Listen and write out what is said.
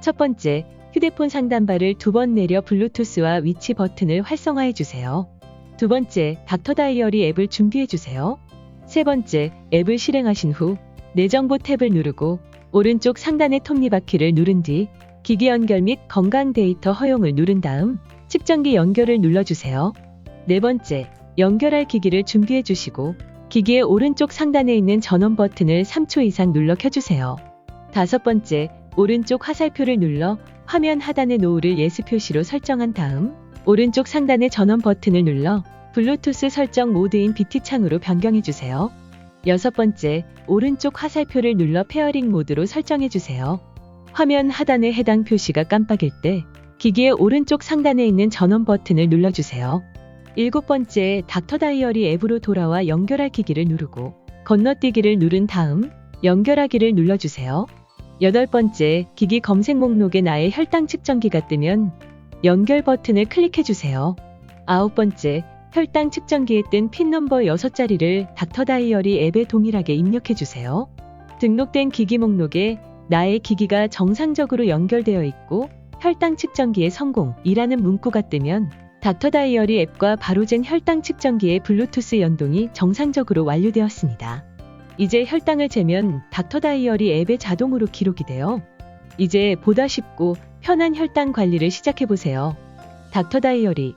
첫 번째, 휴대폰 상단바를 두 번 내려 블루투스와 위치 버튼을 활성화해 주세요. 두 번째, 닥터 다이어리 앱을 준비해 주세요. 세 번째, 앱을 실행하신 후 내 정보 탭을 누르고 오른쪽 상단의 톱니바퀴를 누른 뒤 기기 연결 및 건강 데이터 허용을 누른 다음 측정기 연결을 눌러주세요. 네 번째, 연결할 기기를 준비해 주시고 기기의 오른쪽 상단에 있는 전원 버튼을 3초 이상 눌러 켜주세요. 다섯 번째, 오른쪽 화살표를 눌러 화면 하단의 노후를 예스 표시로 설정한 다음 오른쪽 상단의 전원 버튼을 눌러 블루투스 설정 모드인 BT 창으로 변경해 주세요. 여섯 번째, 오른쪽 화살표를 눌러 페어링 모드로 설정해 주세요. 화면 하단의 해당 표시가 깜빡일 때 기기의 오른쪽 상단에 있는 전원 버튼을 눌러 주세요. 일곱 번째, 닥터 다이어리 앱으로 돌아와 연결할 기기를 누르고 건너뛰기를 누른 다음 연결하기를 눌러 주세요. 여덟 번째, 기기 검색 목록에 나의 혈당 측정기가 뜨면 연결 버튼을 클릭해 주세요. 아홉 번째, 혈당 측정기에 뜬 핀 넘버 6자리를 닥터 다이어리 앱에 동일하게 입력해 주세요. 등록된 기기 목록에 나의 기기가 정상적으로 연결되어 있고 혈당 측정기에 성공이라는 문구가 뜨면 닥터 다이어리 앱과 바로젠 혈당 측정기의 블루투스 연동이 정상적으로 완료되었습니다. 이제 혈당을 재면 닥터 다이어리 앱에 자동으로 기록이 되어 이제 보다 쉽고 편한 혈당 관리를 시작해 보세요. 닥터 다이어리